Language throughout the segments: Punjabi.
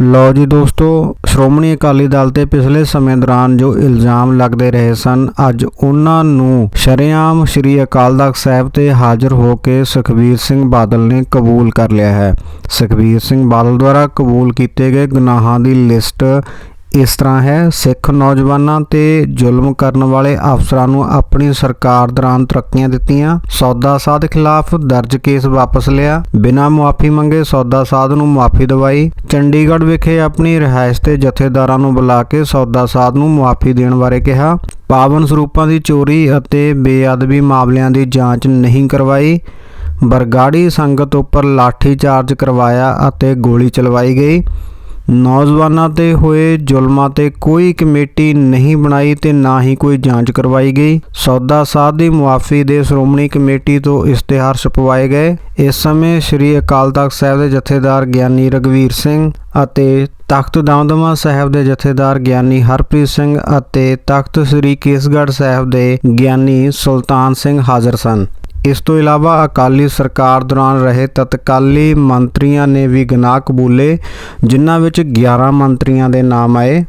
ਲਓ ਜੀ ਦੋਸਤੋ, ਸ਼੍ਰੋਮਣੀ ਅਕਾਲੀ ਦਲ ਤੇ ਪਿਛਲੇ ਸਮੇਂ ਦੌਰਾਨ ਜੋ ਇਲਜ਼ਾਮ ਲੱਗਦੇ ਰਹੇ ਸਨ, ਅੱਜ ਉਹਨਾਂ ਨੂੰ ਸ਼ਰੇਆਮ ਸ਼੍ਰੀ ਅਕਾਲ ਤਖਤ ਸਾਹਿਬ ਤੇ ਹਾਜ਼ਰ ਹੋ ਕੇ ਸੁਖਬੀਰ ਸਿੰਘ ਬਾਦਲ ਨੇ ਕਬੂਲ ਕਰ ਲਿਆ ਹੈ। ਸੁਖਬੀਰ ਸਿੰਘ ਬਾਦਲ ਦੁਆਰਾ ਕਬੂਲ ਕੀਤੇ ਗਏ ਗੁਨਾਹਾਂ ਦੀ ਲਿਸਟ ਇਸ ਤਰ੍ਹਾਂ ਹੈ। ਸਿੱਖ ਨੌਜਵਾਨਾਂ ਤੇ ਜ਼ੁਲਮ ਕਰਨ ਵਾਲੇ ਅਫਸਰਾਂ ਨੂੰ ਆਪਣੀ ਸਰਕਾਰ ਦੌਰਾਨ ਤਰੱਕੀਆਂ ਦਿੱਤੀਆਂ। ਸੌਦਾ ਸਾਧ ਖਿਲਾਫ ਦਰਜ ਕੇਸ ਵਾਪਸ ਲਿਆ। ਬਿਨਾਂ ਮੁਆਫੀ ਮੰਗੇ ਸੌਦਾ ਸਾਧ ਨੂੰ ਮੁਆਫੀ ਦਿਵਾਈ। ਚੰਡੀਗੜ੍ਹ ਵਿਖੇ ਆਪਣੀ ਰਿਹਾਇਸ਼ ਤੇ ਜਥੇਦਾਰਾਂ ਨੂੰ ਬੁਲਾ ਕੇ ਸੌਦਾ ਸਾਧ ਨੂੰ ਮੁਆਫੀ ਦੇਣ ਬਾਰੇ ਕਿਹਾ। ਪਾਵਨ ਸਰੂਪਾਂ ਦੀ ਚੋਰੀ ਅਤੇ ਬੇਅਦਬੀ ਮਾਮਲਿਆਂ ਦੀ ਜਾਂਚ ਨਹੀਂ ਕਰਵਾਈ। ਬਰਗਾੜੀ ਸੰਗਤ ਉੱਪਰ ਲਾਠੀ ਚਾਰਜ ਕਰਵਾਇਆ ਅਤੇ ਗੋਲੀ ਚਲਵਾਈ ਗਈ। ਨੌਜਵਾਨਾਂ ਤੇ ਹੋਏ ਜ਼ੁਲਮਾਂ ਤੇ ਕੋਈ ਕਮੇਟੀ ਨਹੀਂ ਬਣਾਈ ਤੇ ਨਾ ਹੀ ਕੋਈ ਜਾਂਚ ਕਰਵਾਈ ਗਈ। ਸੌਦਾ ਸਾਧ ਦੀ ਮੁਆਫੀ ਦੇ ਸ਼੍ਰੋਮਣੀ ਕਮੇਟੀ ਤੋਂ ਇਸ਼ਤਿਹਾਰ ਛਪਵਾਏ ਗਏ। ਇਸ ਸਮੇਂ ਸ੍ਰੀ ਅਕਾਲ ਤਖਤ ਸਾਹਿਬ ਦੇ ਜਥੇਦਾਰ ਗਿਆਨੀ ਰਗਵੀਰ ਸਿੰਘ ਅਤੇ ਤਖਤ ਦਮਦਮਾ ਸਾਹਿਬ ਦੇ ਜਥੇਦਾਰ ਗਿਆਨੀ ਹਰਪ੍ਰੀਤ ਸਿੰਘ ਅਤੇ ਤਖਤ ਸ੍ਰੀ ਕੇਸਗੜ੍ਹ ਸਾਹਿਬ ਦੇ ਗਿਆਨੀ ਸੁਲਤਾਨ ਸਿੰਘ ਹਾਜ਼ਰ ਸਨ। ਇਸ ਤੋਂ ਇਲਾਵਾ ਅਕਾਲੀ ਸਰਕਾਰ ਦੌਰਾਨ ਰਹੇ ਤਤਕਾਲੀ ਮੰਤਰੀਆਂ ਨੇ ਵੀ ਗੁਨਾਹ ਕਬੂਲੇ, ਜਿਨ੍ਹਾਂ ਵਿੱਚ 11 ਮੰਤਰੀਆਂ ਦੇ ਨਾਮ ਆਏ,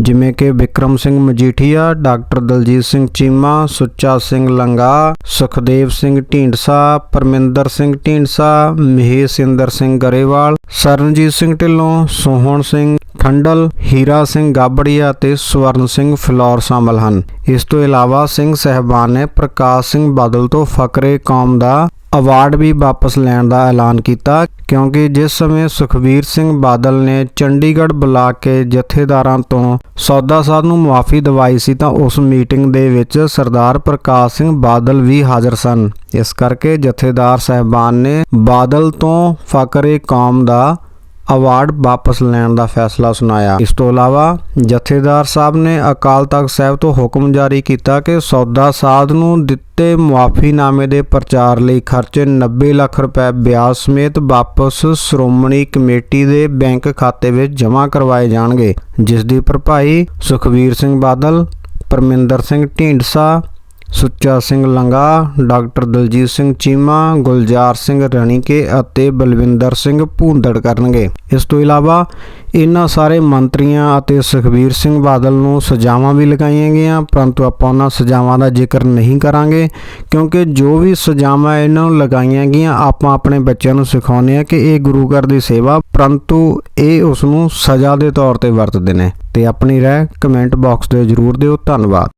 ਜਿਵੇਂ ਕਿ ਵਿਕਰਮ ਸਿੰਘ ਮਜੀਠੀਆ, ਡਾਕਟਰ ਦਲਜੀਤ ਸਿੰਘ ਚੀਮਾ, ਸੁੱਚਾ ਸਿੰਘ ਲੰਗਾ, ਸੁਖਦੇਵ ਸਿੰਘ ਢੀਂਡਸਾ, ਪਰਮਿੰਦਰ ਸਿੰਘ ਢੀਂਡਸਾ ਮਹੇਸ਼ਿੰਦਰ ਸਿੰਘ ਗਰੇਵਾਲ ਸਰਨਜੀਤ ਸਿੰਘ ਢਿੱਲੋਂ, ਸੋਹਣ ਸਿੰਘ ਠੰਡਲ ਹੀਰਾ ਸਿੰਘ ਗਾਬੜੀਆ ਤੇ ਸਵਰਨ ਸਿੰਘ ਫਲੌਰ ਸ਼ਾਮਲ ਹਨ। ਇਸ ਤੋਂ ਇਲਾਵਾ ਸਿੰਘ ਸਹਿਬਾਨ ਨੇ ਪ੍ਰਕਾਸ਼ ਸਿੰਘ ਬਾਦਲ ਤੋਂ ਫਕਰੇ ਕੌਮ ਦਾ ਅਵਾਰਡ ਵੀ ਵਾਪਸ ਲੈਣ ਦਾ ਐਲਾਨ ਕੀਤਾ, ਕਿਉਂਕਿ ਜਿਸ ਸਮੇਂ ਸੁਖਵੀਰ ਸਿੰਘ ਬਾਦਲ ਨੇ ਚੰਡੀਗੜ੍ਹ ਬੁਲਾ ਕੇ ਜਥੇਦਾਰਾਂ ਤੋਂ ਸੌਦਾ ਸਾਧ ਨੂੰ ਮੁਆਫੀ ਦਿਵਾਈ ਸੀ ਤਾਂ ਉਸ ਮੀਟਿੰਗ ਦੇ ਵਿੱਚ ਸਰਦਾਰ ਪ੍ਰਕਾਸ਼ ਸਿੰਘ ਬਾਦਲ ਵੀ ਹਾਜ਼ਰ ਸਨ। ਇਸ ਕਰਕੇ ਜਥੇਦਾਰ ਸਹਿਬਾਨ ਨੇ ਬਾਦਲ ਤੋਂ ਫਕਰੇ ਕੌਮ ਦਾ ਅਵਾਰਡ ਵਾਪਸ ਲੈਣ ਦਾ ਫੈਸਲਾ ਸੁਣਾਇਆ। ਇਸ ਤੋਂ ਇਲਾਵਾ ਜਥੇਦਾਰ ਸਾਹਿਬ ਨੇ ਅਕਾਲ ਤਖਤ ਸਾਹਿਬ ਤੋਂ ਹੁਕਮ ਜਾਰੀ ਕੀਤਾ ਕਿ ਸੌਦਾ ਸਾਧ ਨੂੰ ਦਿੱਤੇ ਮੁਆਫੀਨਾਮੇ ਦੇ ਪ੍ਰਚਾਰ ਲਈ ਖਰਚੇ 90 ਲੱਖ ਰੁਪਏ ਵਿਆਜ ਸਮੇਤ ਵਾਪਸ ਸ਼੍ਰੋਮਣੀ ਕਮੇਟੀ ਦੇ ਬੈਂਕ ਖਾਤੇ ਵਿੱਚ ਜਮ੍ਹਾਂ ਕਰਵਾਏ ਜਾਣਗੇ, ਜਿਸ ਦੀ ਭਰਪਾਈ ਸੁਖਵੀਰ ਸਿੰਘ ਬਾਦਲ, ਪਰਮਿੰਦਰ ਸਿੰਘ ਢੀਂਡਸਾ ਸੁੱਚਾ ਸਿੰਘ ਲੰਗਾ, ਡਾਕਟਰ ਦਲਜੀਤ ਸਿੰਘ ਚੀਮਾ, ਗੁਲਜ਼ਾਰ ਸਿੰਘ ਰਣੀਕੇ ਅਤੇ ਬਲਵਿੰਦਰ ਸਿੰਘ ਭੂੰਦੜ ਕਰਨਗੇ। ਇਸ ਤੋਂ ਇਲਾਵਾ ਇਹਨਾਂ ਸਾਰੇ ਮੰਤਰੀਆਂ ਅਤੇ ਸੁਖਬੀਰ ਸਿੰਘ ਬਾਦਲ ਨੂੰ ਸਜ਼ਾਵਾਂ ਵੀ ਲਗਾਈਆਂ ਗਈਆਂ, ਪਰੰਤੂ ਆਪਾਂ ਉਹਨਾਂ ਸਜ਼ਾਵਾਂ ਦਾ ਜ਼ਿਕਰ ਨਹੀਂ ਕਰਾਂਗੇ, ਕਿਉਂਕਿ ਜੋ ਵੀ ਸਜ਼ਾਵਾਂ ਇਹਨਾਂ ਨੂੰ ਲਗਾਈਆਂ ਗਈਆਂ, ਆਪਾਂ ਆਪਣੇ ਬੱਚਿਆਂ ਨੂੰ ਸਿਖਾਉਂਦੇ ਆ ਕਿ ਇਹ ਗੁਰੂ ਘਰ ਦੀ ਸੇਵਾ, ਪਰੰਤੂ ਇਹ ਉਸ ਨੂੰ ਸਜ਼ਾ ਦੇ ਤੌਰ ਤੇ ਵਰਤਦੇ ਨੇ। ਤੇ ਆਪਣੀ ਰਾਏ ਕਮੈਂਟ ਬਾਕਸ 'ਤੇ ਜ਼ਰੂਰ ਦਿਓ। ਧੰਨਵਾਦ।